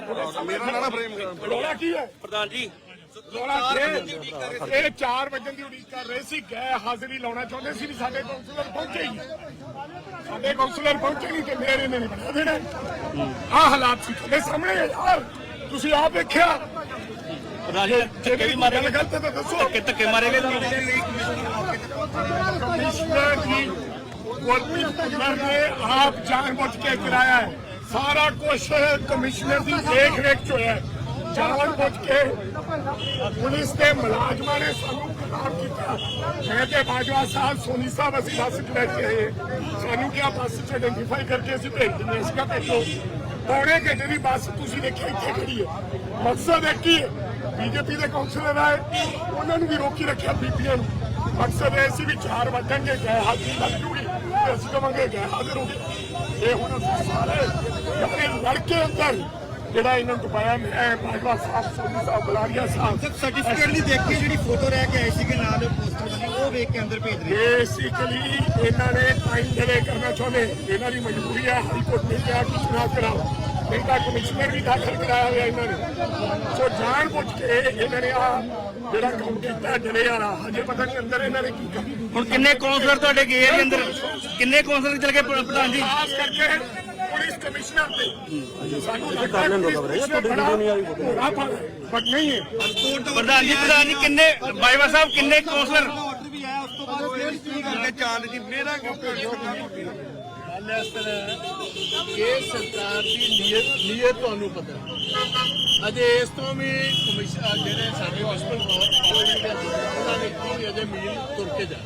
ਮੇਰਾ ਨਾ ਫਰੇਮ ਕਰ ਰੋਲਾ ਕੀ ਹੈ? ਪ੍ਰਧਾਨ ਜੀ ਰੋਲਾ ਇਹ ਇਹ 4 ਵਜੇ ਦੀ ਉਡੀਕ ਕਰ ਰਹੇ ਸੀ। ਗਏ ਹਾਜ਼ਰੀ ਲਾਉਣਾ ਚਾਹੁੰਦੇ ਸੀ ਵੀ ਸਾਡੇ ਕਾਉਂਸਲਰ ਪਹੁੰਚੇ ਹੀ ਨਹੀਂ। ਸਾਡੇ ਕਾਉਂਸਲਰ ਪਹੁੰਚੇ ਨਹੀਂ ਤੇ ਮੇਰੇ ਇਹਨਾਂ ਨੇ ਬਣਾ ਦੇਣਾ। ਆਹ ਹਾਲਾਤ ਸੀ ਤੁਹਾਡੇ ਸਾਹਮਣੇ ਹੈ ਯਾਰ। ਤੁਸੀਂ ਆਪ ਦੇਖਿਆ ਪ੍ਰਧਾਨ ਜੀ ਜੇ ਮੇਰੀ ਮਾਰੇ ਗੱਲ ਗਲਤ ਹੈ ਤਾਂ ਦੱਸੋ। ਧੱਕੇ ਧੱਕੇ ਮਾਰੇ ਗਏ। ਕਮਿਸ਼ਨਰ ਜੀ ਨੇ ਆਪ ਜਾਣਬੁੱਝ ਕੇ ਕਰਾਇਆ ਹੈ। ਸਾਰਾ ਕੁਝ ਕਮਿਸ਼ਨਰ ਦੀ ਦੇਖ ਰੇਖ ਚ ਹੋਇਆ। ਹੈ ਜਾਣਬੁੱਝ ਕੇ ਪੁਲਿਸ ਦੇ ਮੁਲਾਜ਼ਮਾਂ ਨੇ ਸਾਨੂੰ ਖਰਾਬ ਕੀਤਾ। ਮੈਂ ਤੇ ਬਾਜਵਾ ਸਾਹਿਬ ਸੋਨੀ ਸਾਹਿਬ ਅਸੀਂ ਬੱਸ ਚ ਬੈਠੇ ਆਏ। ਸਾਨੂੰ ਕਿਹਾ ਬੱਸ ਚ ਆਇਡੈਂਟੀਫਾਈ ਕਰਕੇ ਅਸੀਂ ਭੇਜ ਦਿੰਦੇ ਅਸੀਂ ਕਿਹਾ ਭੇਜੋ। ਪੌਣੇ ਘੰਟੇ ਦੀ ਬੱਸ ਤੁਸੀਂ ਦੇਖਿਆ ਇੱਥੇ ਖੜੀ ਹੈ। ਮਕਸਦ ਹੈ ਕੀ ਬੀਜੇਪੀ ਦੇ ਕੌਂਸਲਰ ਆਏ। ਉਹਨਾਂ ਨੂੰ ਵੀ ਰੋਕੀ ਰੱਖਿਆ ਬੀਬੀਆਂ ਨੂੰ। ਮਕਸਦ ਇਹ ਸੀ ਵੀ ਚਾਰ ਵੱਜਣਗੇ ਗਏ ਹਾਜ਼ਰੀ ਲੱਗ ਜੂਗੀ ਅਸੀਂ ਕਵਾਂਗੇ ਗਏ ਹਾਜ਼ਰ ਹੋ ਗਏ। ਇਹ ਹੁਣ ਅਸੀਂ ਸਾਰੇ ਲੜਕੇ ਅੰਦਰ ਜਿਹੜਾ ਇਹਨਾਂ ਨੂੰ ਪਾਇਆ ਮੈਂ ਬਾਜਵਾ ਸਾਹਿਬ ਸੋਨੀ ਸਾਹਿਬ ਬਲਾਰੀਆ ਸਾਹਿਬ। ਸਰਟੀਫਿਕੇਟ ਨਹੀਂ ਦੇਖ ਕੇ ਜਿਹੜੀ ਫੋਟੋ ਰਹਿ ਕੇ ਆਈ ਸੀ ਕਿ ਨਾਲ ਪੋਸਟਰ ਬਣੀ ਉਹ ਵੇਖ ਕੇ ਅੰਦਰ ਭੇਜ ਰਹੇ ਬੇਸਿਕਲੀ ਇਹਨਾਂ ਨੇ ਟਾਈਮ ਡਿਲੇ ਕਰਨਾ ਚਾਹੁੰਦੇ ਇਹਨਾਂ ਦੀ ਮਜਬੂਰੀ ਹੈ ਹਾਈ ਕੋਰਟ ਨੇ ਕਿਹਾ ਕਿ ਚੁਣਾਵ ਕਰਾਓ। ਨਹੀਂ ਤਾਂ ਕਮਿਸ਼ਨਰ ਵੀ ਦਾਖਲ ਕਰਾਇਆ ਹੋਇਆ ਇਹਨਾਂ ਨੇ। ਸੋ ਜਾਣ ਬੁੱਝ ਕੇ ਇਹਨਾਂ ਨੇ ਆ ਜਿਹੜਾ ਕੰਮ ਕੀਤਾ ਡਿਲੇ ਹਜੇ ਪਤਾ ਨਹੀਂ ਅੰਦਰ ਇਹਨਾਂ ਨੇ ਕੀ ਕੀਤਾ। ਹੁਣ ਕਿੰਨੇ ਕਾਉਂਸਲਰ ਤੁਹਾਡੇ ਗਏ ਆ ਜੀ ਅੰਦਰ? ਕਿੰਨੇ ਕਾਉਂਸਲਰ ਚਲ ਗਏ ਪ੍ਰ- ਪ੍ਰਧਾਨ ਜੀ? ਖਾਸ ਕਰਕੇ ਪੁਲਿਸ ਕਮਿਸ਼ਨਰ ਤੇ। ਸਾਨੂੰ ਲੱਗਦਾ ਹੈ ਤੁਹਾਡੀ ਵੀਡੀਓ ਨਹੀਂ ਆਈ ਬਟ ਨਹੀਂ ਹੈ। ਪ੍ਰਧਾਨ ਜੀ ਪ੍ਰਧਾਨ ਜੀ ਕਿੰਨੇ ਬਾਈਵਾ ਸਾਹਿਬ ਕਿੰਨੇ ਕਾਉਂਸਲਰ ਆਰਡਰ ਵੀ ਆਇਆ ਉਸ ਤੋਂ ਬਾਅਦ ਫੇਰ ਕੀ ਕਰਕੇ ਚਾਂਦ ਜੀ ਮੇਰਾ ਗੱਲ ਇਸ ਤਰ੍ਹਾਂ ਇਹ ਸਰਕਾਰ ਦੀ ਨੀਅਤ ਨੀਅਤ ਤੁਹਾਨੂੰ ਪਤਾ ਹੈ। ਅਜੇ ਇਸ ਤੋਂ ਵੀ ਕਮਿਸ਼ਨ ਜਿਹੜੇ ਸਾਡੇ ਹਸਪਤਾਲ ਉਹਨਾਂ ਨੇ ਕੀ ਅਜੇ ਮੀਲ ਤੁਰ ਕੇ ਜਾ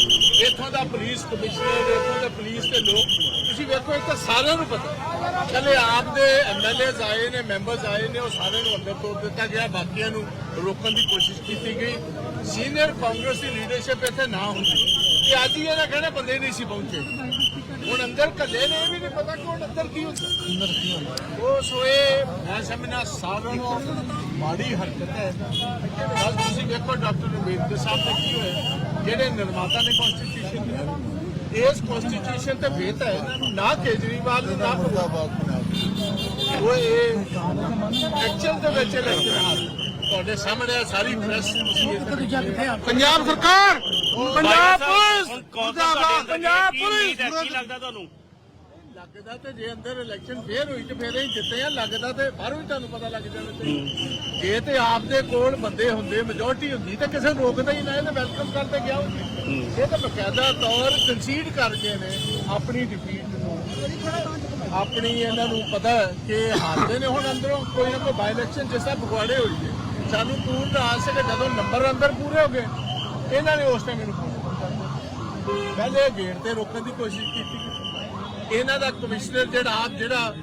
ਇੱਥੋਂ ਦਾ ਪੁਲਿਸ ਕਮਿਸ਼ਨਰ, ਇੱਥੋਂ ਦੇ ਪੁਲਿਸ ਦੇ ਲੋਕ, ਤੁਸੀਂ ਵੇਖੋ ਇਹ ਸਾਰਿਆਂ ਨੂੰ ਪਤਾ। ਚਲੇ ਆਪ ਦੇ ਐਮਐਲਏਜ਼ ਆਏ ਨੇ ਮੈਂਬਰਸ ਆਏ ਨੇ, ਉਹ ਸਾਰਿਆਂ ਨੂੰ ਅੰਦਰ ਤੋੜ ਦਿੱਤਾ ਗਿਆ। ਬਾਕੀਆਂ ਨੂੰ ਰੋਕਣ ਦੀ ਕੋਸ਼ਿਸ਼ ਕੀਤੀ ਗਈ। ਸੀਨੀਅਰ ਕਾਂਗਰਸ ਦੀ ਲੀਡਰਸ਼ਿਪ ਇੱਥੇ ਨਾ ਹੁੰਦੀ। ਤੇ ਅੱਜ ਹੀ ਇਹਨਾਂ ਕਹਿੰਦੇ ਬੰਦੇ ਨਹੀਂ ਸੀ ਪਹੁੰਚੇ। ਹੁਣ ਅੰਦਰ ਕੱਲੇ ਨੇ, ਇਹ ਵੀ ਨਹੀਂ ਪਤਾ ਕਿ ਅੰਦਰ ਕੀ ਹੁੰਦਾ ਅੰਦਰ ਕੀ ਹੁੰਦਾ। ਉਹ ਸੋਏ, ਮੈਂ ਸਮਝਣਾ ਸਾਰਿਆਂ ਨੂੰ ਮਾੜੀ ਹਰਕਤ ਹੈ। ਕੱਲ ਤੁਸੀਂ ਵੇਖੋ ਡਾਕਟਰ ਅੰਬੇਦਕਰ ਸਾਹਿਬ ਤੇ ਕੀ ਹੋਇਆ। ਜਿਹੜੇ ਨਿਰਮਾਤਾ ਨੇ ਕਨਸਟੀਟਿਊਸ਼ਨ ਦੀ ਇਸ ਕਨਸਟੀਟਿਊਸ਼ਨ ਤੇ ਭੇਤ ਹੈ ਇਹਨਾਂ ਨੂੰ ਨਾ ਕੇਜਰੀਵਾਲ ਨੂੰ ਨਾ ਪ੍ਰਭਾਵ ਉਹ ਇਹ ਐਕਚੁਅਲ ਦੇ ਵਿੱਚ ਇਲੈਕਸ਼ਨ ਤੁਹਾਡੇ ਸਾਹਮਣੇ ਹੈ ਸਾਰੀ ਪ੍ਰੈਸ ਪੰਜਾਬ ਸਰਕਾਰ ਪੰਜਾਬ ਪੁਲਿਸ ਪੰਜਾਬ ਪੁਲਿਸ। ਕੀ ਲੱਗਦਾ ਤੁਹਾਨੂੰ? ਲੱਗਦਾ ਤੇ ਜੇ ਅੰਦਰ ਇਲੈਕਸ਼ਨ ਫੇਰ ਹੋਈ ਤੇ ਫੇਰ ਹੀ ਜਿੱਤੇ ਆ ਲੱਗਦਾ ਤੇ ਬਾਹਰੋਂ ਤੁਹਾਨੂੰ ਪਤਾ ਲੱਗ ਜਾਣਾ ਚਾਹੀਦਾ ਜੇ ਤੇ ਆਪ ਦੇ ਕੋਲ ਬੰਦੇ ਹੁੰਦੇ ਮੈਜੋਰਟੀ ਹੁੰਦੀ ਤਾਂ ਕਿਸੇ ਨੂੰ ਰੋਕਦਾ ਹੀ ਨਾ ਇਹ ਤਾਂ ਵੈਲਕਮ ਕਰਦੇ ਗਿਆ ਹੁੰਦੀ ਇਹ ਤਾਂ ਬਕਾਇਦਾ ਤੌਰ ਕੰਸੀਡ ਕਰਕੇ ਨੇ ਆਪਣੀ ਡਿਫੀਟ ਨੂੰ। ਆਪਣੀ ਇਹਨਾਂ ਨੂੰ ਪਤਾ ਕਿ ਹਾਰਦੇ ਨੇ ਹੁਣ ਅੰਦਰੋਂ ਕੋਈ ਨਾ ਕੋਈ ਬਾਈ ਇਲੈਕਸ਼ਨ ਜਿਸ ਤਰ੍ਹਾਂ ਫਗਵਾੜੇ ਹੋਈ ਹੈ। ਸਾਨੂੰ ਪੂਰਨ ਆਸ ਹੈ ਕਿ ਜਦੋਂ ਨੰਬਰ ਅੰਦਰ ਪੂਰੇ ਹੋ ਗਏ ਇਹਨਾਂ ਨੇ ਉਸ ਟਾਈਮ ਇਹਨੂੰ ਪਹਿਲੇ ਗੇਟ ਤੇ ਰੋਕਣ ਦੀ ਕੋਸ਼ਿਸ਼ ਕੀਤੀ। ਇਹਨਾਂ ਦਾ ਕਮਿਸ਼ਨਰ ਜਿਹੜਾ ਆਪ ਜਿਹੜਾ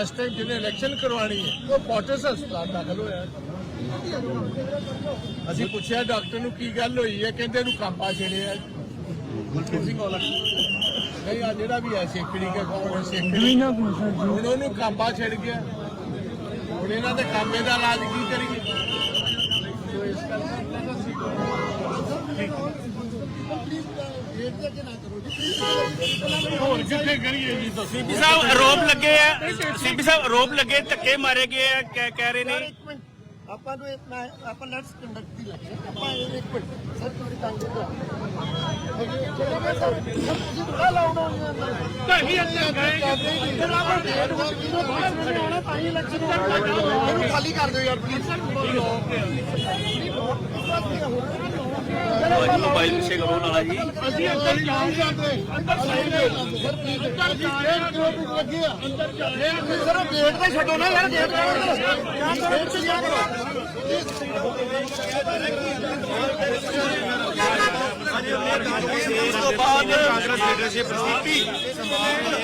ਇਸ ਟਾਈਮ ਜਿਹਨੇ ਇਲੈਕਸ਼ਨ ਕਰਵਾਣੀ ਹੈ ਉਹ ਪੋਟਸ ਹਸਪਤਾਲ ਦਾਖਲ ਹੋਇਆ ਅਸੀਂ ਪੁੱਛਿਆ ਡਾਕਟਰ ਨੂੰ ਕੀ ਗੱਲ ਹੋਈ ਹੈ ਕਹਿੰਦੇ ਇਹਨੂੰ ਕਾਂਪਾ ਛੇੜਿਆ ਮਨਪ੍ਰੀਤ ਸਿੰਘ ਵਾਲਾ ਨਹੀਂ ਆ ਜਿਹੜਾ ਵੀ ਹੈ ਸੇਕੜੀ ਕੇ ਹੈ ਸੇਕੜੀ। ਹੁਣ ਉਹਨੂੰ ਕਾਂਪਾ ਛੇੜ ਗਿਆ। ਹੁਣ ਇਹਨਾਂ ਦੇ ਕਾਂਬੇ ਦਾ ਇਲਾਜ ਕੀ ਕਰੀਏ? ਸੋ ਇਸ ਕਰਕੇ ਹੋਰ ਕਿੱਥੇ ਕਰੀਏ ਜੀ ਦੱਸੋ। ਸੀਪੀ ਸਾਹਿਬ ਆਰੋਪ ਲੱਗੇ ਆ ਸੀਪੀ ਸਾਹਿਬ ਆਰੋਪ ਲੱਗੇ ਧੱਕੇ ਮਾਰੇ ਗਏ ਆ ਕਹਿ ਕਹਿ ਰਹੇ ਨੇ। ਆਪਾਂ ਨੂੰ ਆਪਾਂ ਲੈਟਸ ਕੰਡਕਟ ਦੀ ਲੱਗੇ ਆਪਾਂ ਇੱਕ ਮਿੰਟ। ਸਰ ਤੁਹਾਡੀ ਤੰਗ ਕਰ ਤੁਸੀਂ ਬੜਾ ਲਾਉਣਾ ਹੁੰਦਾ ਨਹੀਂ ਅੰਦਰ ਗਏ ਇਹਨੂੰ ਖਾਲੀ ਕਰ ਦਿਓ ਯਾਰ ਪਲੀਜ਼ ਮੋਬਾਈਲ ਪਿੱਛੇ ਕਰੋ ਨਾਲਾ ਜੀ। ਅਸੀਂ ਅੰਦਰ ਜਾਣ ਜਾਂਦੇ ਅੰਦਰ ਸਾਈਡ ਸਰ ਪਲੀਜ਼ ਅੰਦਰ ਜਾਣ ਕਿਉਂ ਵੀ ਲੱਗੇ ਆ ਅੰਦਰ ਜਾਣ ਸਰ ਗੇਟ ਤੇ ਛੱਡੋ ਨਾ ਯਾਰ ਗੇਟ ਤੇ ਗੇਟ ਤੇ ਜਾ ਉਸ ਤੋਂ ਬਾਅਦ ਕਾਂਗਰਸ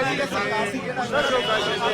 ਲੀਡਰਸ਼ਿਪ